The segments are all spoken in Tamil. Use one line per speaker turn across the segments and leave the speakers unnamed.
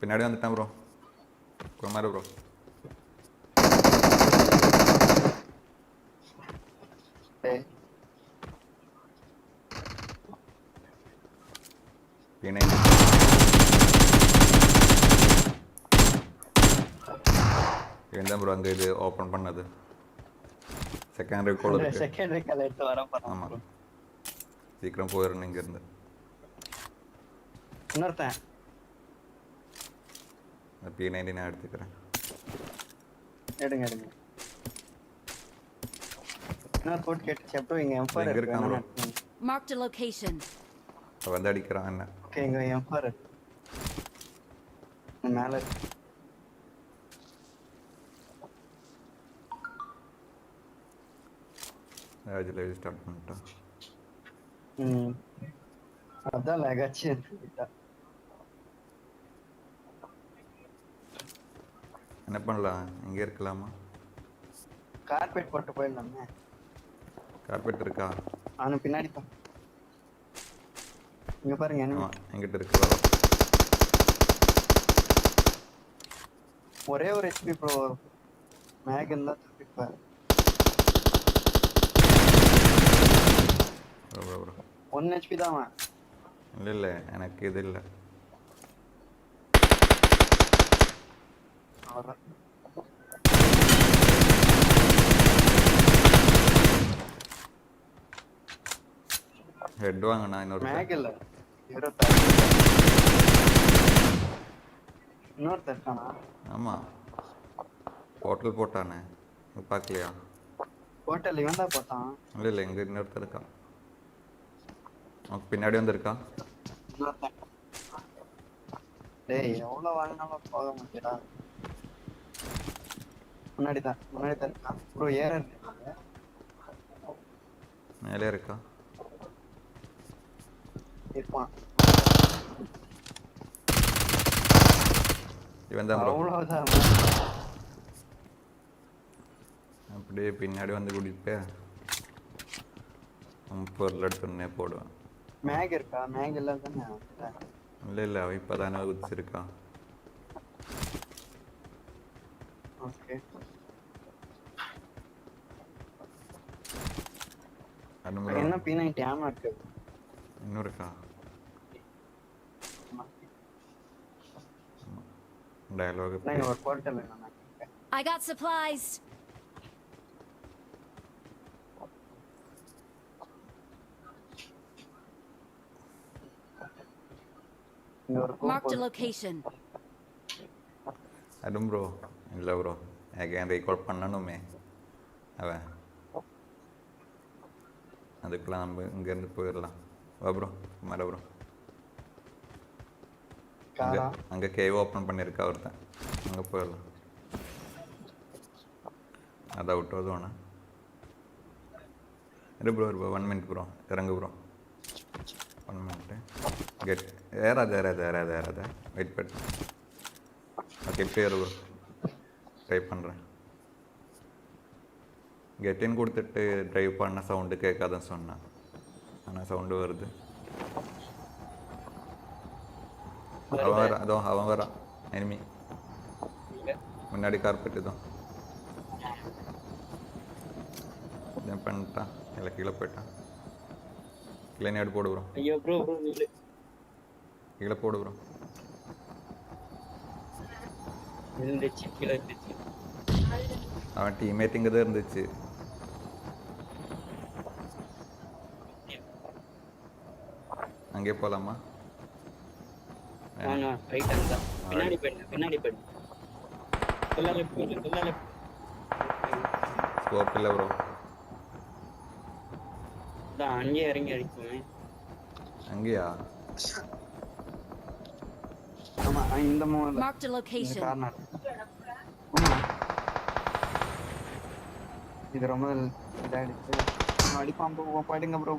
பின்னாடி வந்துட்டேன் ப்ரோ குமார் ப்ரோ
டேய்
பிணை இவன் தான் ப்ரோ அங்கே இது ஓப்பன் பண்ணது? செகண்ட் ரெக்கார்டு இருக்கு.
செகண்டரி கால் எடுத்து வர
ஆமாம் சீக்கிரம் போயிடணும் இங்கேருந்து.
இன்னொருத்தன்.
பி நைன்டி நான் எடுத்துக்கிறேன்.
எடுங்க எடுங்க. இன்னொரு கோட் எம்ஃபார்
எங்க
இருக்கு.
இருக்கான்
Marked a location.
அவன் வந்து அடிக்கிறான் என்ன?
ஓகே இங்க இங்க மேல இருக்கு.
ராஜ் லைவ் ஸ்டார்ட் பண்ணிட்டான்
ம் அதான் லகாச்சு
என்ன பண்ணலாம் இங்கே இருக்கலாமா
கார்பெட் போட்டு போயிடலாமே
கார்பெட் இருக்கா
அவனு பின்னாடி பா இங்க பாருங்க.
ஆமாம் எங்கிட்ட இருக்கு.
ஒரே ஒரு ஹெச்பி ப்ரோ மேக் இருந்தா தப்பிப்பாரு
bro bro bro
one HP தான் அவன்
இல்லை இல்லை எனக்கு இது இல்லை. ஹெட் வாங்கண்ணா இன்னொரு
மேக் இல்ல. இன்னொருத்தர்
ஆமாம் ஹோட்டல் போட்டானே. பார்க்கலையா?
ஹோட்டல் இவன் தான் போட்டான்.
இல்லை இல்லை எங்கே இன்னொருத்தர் இருக்கான். அவன் பின்னாடி வந்திருக்கா?
டேய் எவ்வளவு வாழ்னாலும் போக மாட்டேடா. முன்னாடி தான் முன்னாடி தான் இருக்கான் ப்ரோ ஏற
மேலே இருக்கா?
இருப்பான்.
இவன் தான் ப்ரோ
அவ்வளவுதான்.
அப்படியே பின்னாடி வந்து கூட்டிகிட்டு பொருள் எடுத்துன்னே போடுவேன்.
மேக் இருக்கா மேக் இல்ல தானே
இல்லை இல்லை அவன் இப்போ தானே குதிச்சிருக்கா
ஓகே
அது
என்ன பி நைன்டி ஆமா இருக்கு
இன்னும் இருக்கா டயலாக்
நான் ஒரு ஹோட்டல் வேணும்
I got supplies. Marked a location.
அதுவும் ப்ரோ இல்லை ப்ரோ அகேன் ரீகால் பண்ணணுமே. அவன் அதுக்கெல்லாம் நம்ம இங்கேருந்து போயிடலாம். வா ப்ரோ மர ப்ரோ அங்கே கேவ் ஓப்பன் பண்ணியிருக்கா ஒருத்தன். அங்கே போயிடலாம். அது அவுட் ஆகுது இரு ப்ரோ இரு ஒன் மினிட் ப்ரோ இறங்கு ப்ரோ ஒன் மினிட்டு கெட் ஏறாது ஏறாது ஏறாது ஏறாது வெயிட் பண்ணு ஓகே இப்போ ஏறு ட்ரை பண்ணுறேன் கெட்டின் கொடுத்துட்டு ட்ரைவ் பண்ண சவுண்டு கேட்காதுன்னு சொன்னேன். ஆனால் சவுண்டு வருது. அவன் வர அதோ அவன் வரான். எனிமி முன்னாடி கார்பெட் இதான் பண்ணிட்டான். இல்லை கீழே போயிட்டான். கீழே நீ போடு ப்ரோ
ஐயோ ப்ரோ ப்ரோ
கீழே போடு ப்ரோ
இருந்துச்சு கீழே இருந்துச்சு.
அவன் டீம்மேட் இங்கே தான் இருந்துச்சு. அங்கே போகலாமா
ரைட் தான் பின்னாடி போயிடு பின்னாடி போயிடு. ஃபுல்லா லெஃப்ட் போயிடு ஃபுல்லா லெஃப்ட்
ஸ்கோப் இல்லை ப்ரோ
தான் அங்கேயே இறங்கி அடிப்போமே
அங்கேயா?
இந்த மூல
Marked a location.
கார்னர் இது ரொம்ப இதாயிடுச்சு அடிப்பான் ப்ரோ போயிடுங்க ப்ரோ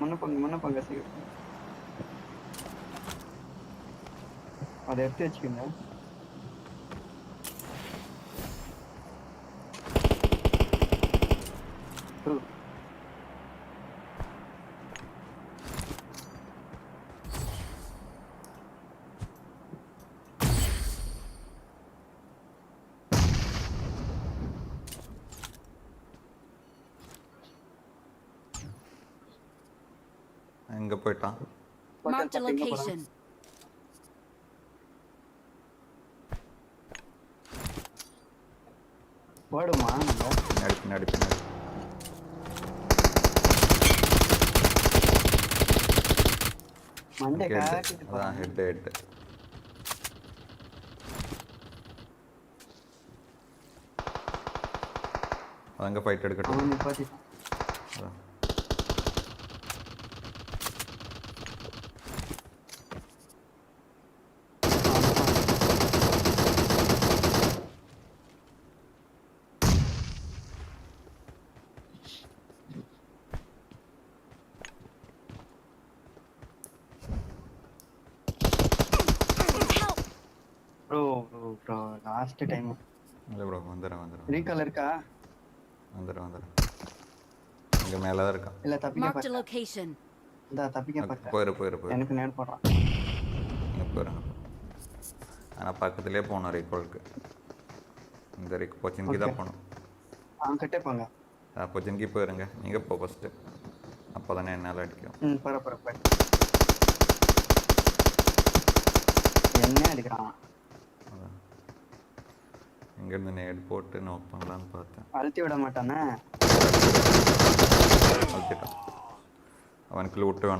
முன்ன போங்க முன்ன போங்க சீக்கிரம் அதை எடுத்து வச்சுக்கோங்க ப்ரோ
எங்கே போயிட்டான்?
A location.
ஓடுமா நம்ம
பின்னாடி பின்னாடி பின்னாடி.
மண்டை
அதான் ஹெட் ஹெட் அங்கே ஃபைட் எடுக்கட்டும்?
அவன் நிப்பாட்டிட்டான்
அதான்.
Help!
Bro bro bro last time
இல்லை ப்ரோ வந்துடுறேன் வந்துடுறேன்
ரீகால் இருக்கா?
வந்துடுறேன். வந்துடுறேன் இங்கே மேலே தான் இருக்கான்
இல்ல தப்பிக்க பார்த்தேன்
location.
இந்த தப்பிக்க பார்த்தேன்
போயிரு போயிரு போயிரு.
எனக்கு நேர் போடுறான்
இங்கே போயிடுங்க ஆனால் பக்கத்துலேயே போகணும் ரீகாலுக்கு இந்த ரீக் பொச்சின்கி தான் போகணும்.
அவன் கிட்டே போங்க.
ஆ பொச்சின்கி போயிருங்க. நீங்கள் போ ஃபஸ்ட்டு அப்போ தானே என்னால் அடிக்கும்
ம் போற போற போற என்ன அடிக்கிறான்?
இங்கேருந்து நேட் போட்டு நோட் பண்ணலான்னு பார்த்தேன்.
அழுத்தி விட மாட்டானே?
அழுத்திட்டான். அவனுக்கு லூட்டு